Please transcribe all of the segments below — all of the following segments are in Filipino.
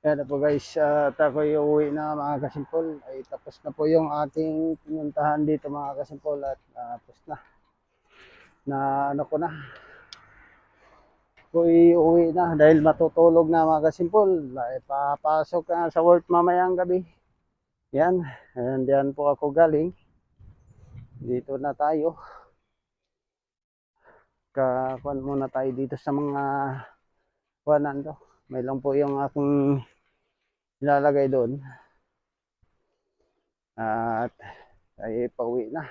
Yan na po guys, at ako'y uuwi na mga kasimpol. Ay tapos na po yung ating pinuntahan dito mga kasimpol at ah, tapos na. Na ano ko na. Ako'y uuwi na dahil matutulog na mga kasimpol. Ay papasok na sa work mamayang gabi. Yan, and yan po ako galing. Dito na tayo. Kakuan muna tayo dito sa mga kuanan to. May lang po yung aking ilalagay doon. At ay pauwi na.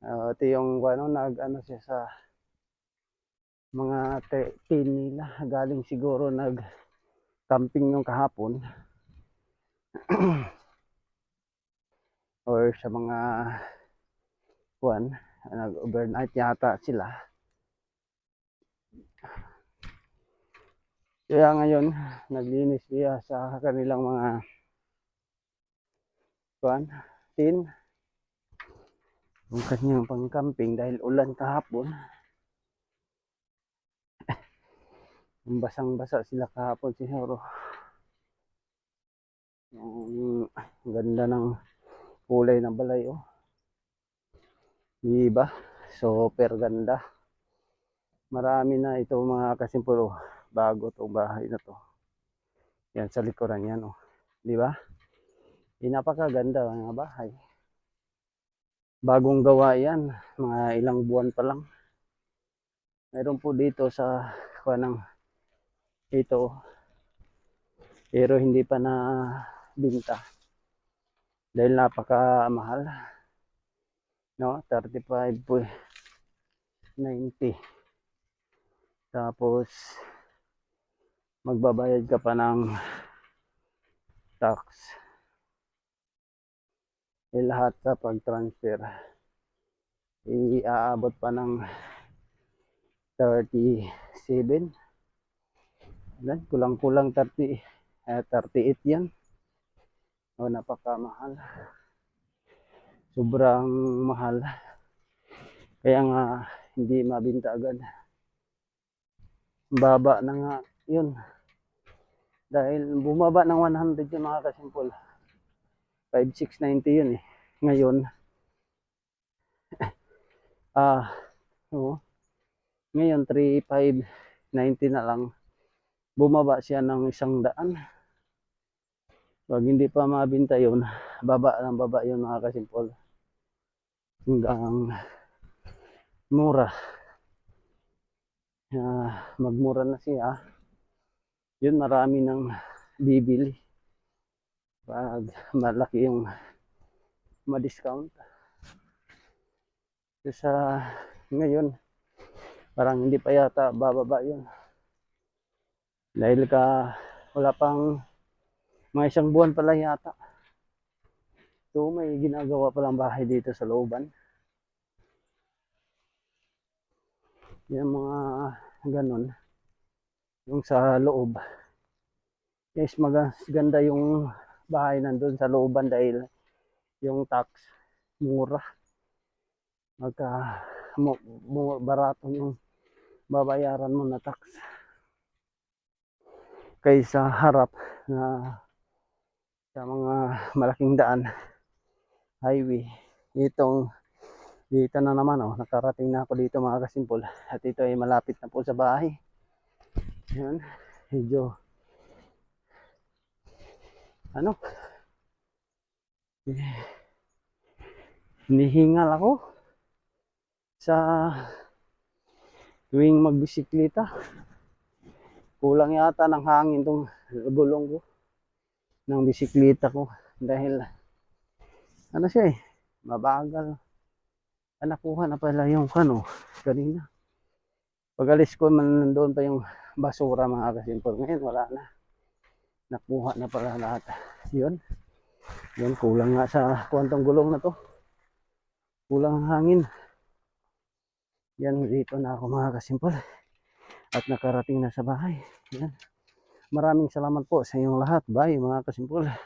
Uh, ito yung ano, nag ano siya sa mga teen nila. Galing siguro nag camping yung kahapon. Or sa mga kuan, nag-overnight yata sila. Kaya ngayon, naglinis siya sa kanilang mga kuan, tin. Yung kanyang pang-camping dahil ulan kahapon. Basang-basa sila kahapon siguro. Yung ganda ng kulay ng balay oh. Diba? Super ganda. Marami na ito mga kasimpulo bago tong bahay na to. Yan sa likuran yan oh. Di ba? Di napakaganda mga bahay. Bagong gawa yan, mga ilang buwan pa lang. Meron po dito sa kanang ito pero hindi pa na binta dahil napakamahal no 35 po. 90 tapos magbabayad ka pa ng tax. Eh, lahat sa pag-transfer. Iaabot pa ng 37 yan, kulang-kulang 30 eh, 38 yan. O napakamahal sobrang mahal. Kaya nga hindi mabinta agad. Baba na nga yun. Dahil bumaba ng 100 yung mga kasimpol 5690 yun eh. Ngayon. Ah oo. Ngayon 3590 na lang. Bumaba siya ng isang daan. Pag hindi pa mabinta yun baba ng baba yun mga kasimpol hanggang mura. Uh, magmura na siya. Yun marami ng bibili. Pag malaki yung ma-discount. Sa ngayon parang hindi pa yata bababa yun. Dahil ka wala pang mga isang buwan pala yata so may ginagawa palang bahay dito sa looban. Yung mga ganon yung sa loob. Is maganda yung bahay nandun sa looban dahil yung tax mura. Magka barato yung babayaran mo na tax. Kaysa harap na sa mga malaking daan highway. Itong dito na naman oh. Nakarating na ako dito mga kasimpol. At ito ay malapit na po sa bahay. Yan medyo ano? Hinihingal ako sa tuwing magbisikleta. Kulang yata ng hangin tong gulong ko ng bisikleta ko. Dahil ano siya eh mabagal. Nakuha na pala yung kano kanina. Pag alis ko man nandoon pa yung basura mga kasimpol ngayon wala na. Nakuha na pala lahat. Yun. Yun kulang nga sa kwantong gulong na to. Kulang ang hangin. Yan dito na ako mga kasimpol. At nakarating na sa bahay. Yan. Maraming salamat po sa inyong lahat. Bye mga kasimpol